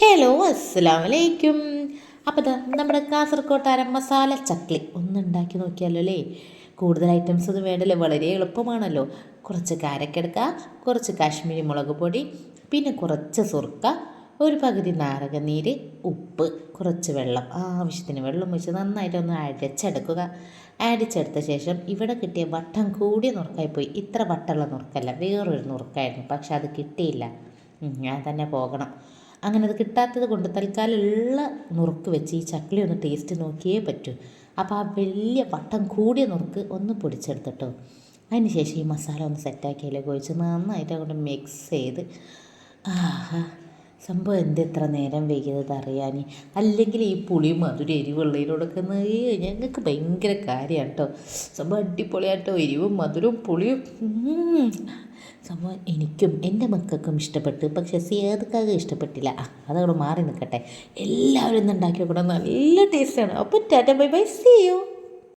Hello അസ്സാം വലൈക്കും അപ്പോൾ ദാ നമ്മുടെ കാസർകോട്ടാരം മസാല ചക്ലി ഒന്ന് ഉണ്ടാക്കി നോക്കിയാലോ അല്ലേ? കൂടുതൽ ഐറ്റംസ് ഒന്നും വേണ്ടല്ലോ വളരെ എളുപ്പമാണല്ലോ. കുറച്ച് കാരക്കെടുക്കുക കുറച്ച് കാശ്മീരി മുളക് പൊടി പിന്നെ കുറച്ച് സുർക്ക ഒരു പകുതി നാരകനീര് ഉപ്പ് കുറച്ച് വെള്ളം. ആവശ്യത്തിന് വെള്ളം ഒഴിച്ച് നന്നായിട്ടൊന്ന് അരച്ചെടുക്കുക. അരച്ചെടുത്ത ശേഷം ഇവിടെ കിട്ടിയ വട്ടം കൂടിയ നുറുക്കായിപ്പോയി. ഇത്ര വട്ടമുള്ള നുറുക്കല്ല വേറൊരു നുറുക്കായിരുന്നു പക്ഷെ അത് കിട്ടിയില്ല. ഞാൻ തന്നെ പോകണം. അങ്ങനെ അത് കിട്ടാത്തത് കൊണ്ട് തൽക്കാലം ഉള്ള നുറുക്ക് വെച്ച് ഈ ചക്ലി ഒന്ന് ടേസ്റ്റ് നോക്കിയേ പറ്റൂ. അപ്പോൾ ആ വലിയ വട്ടം കൂടിയ നുറുക്ക് ഒന്ന് പൊടിച്ചെടുത്തിട്ടോ. അതിന് ശേഷം ഈ മസാല ഒന്ന് സെറ്റാക്കിയാലേ ഒഴിച്ച് നന്നായിട്ട് അങ്ങോട്ട് മിക്സ് ചെയ്ത്. ആഹാ. സംഭവം എന്ത് എത്ര നേരം വൈകിയത് അറിയാൻ അല്ലെങ്കിൽ ഈ പുളി മധുര എരിവുള്ളതിനോടൊക്കെ ഞങ്ങൾക്ക് ഭയങ്കര കാര്യമാണ് കേട്ടോ. സംഭവം അടിപൊളിയാട്ടോ എരിവും മധുരവും പുളിയും. സംഭവം എനിക്കും എന്റെ മക്കൾക്കും ഇഷ്ടപ്പെട്ടു. പക്ഷേ സിയാദക്കാർക്ക് ഇഷ്ടപ്പെട്ടില്ല. ആ അതവിടെ മാറി നിൽക്കട്ടെ. എല്ലാവരും ഇന്ന് ഉണ്ടാക്കി നോക്കണം നല്ല ടേസ്റ്റാണ്. അപ്പോൾ tata bye bye. See you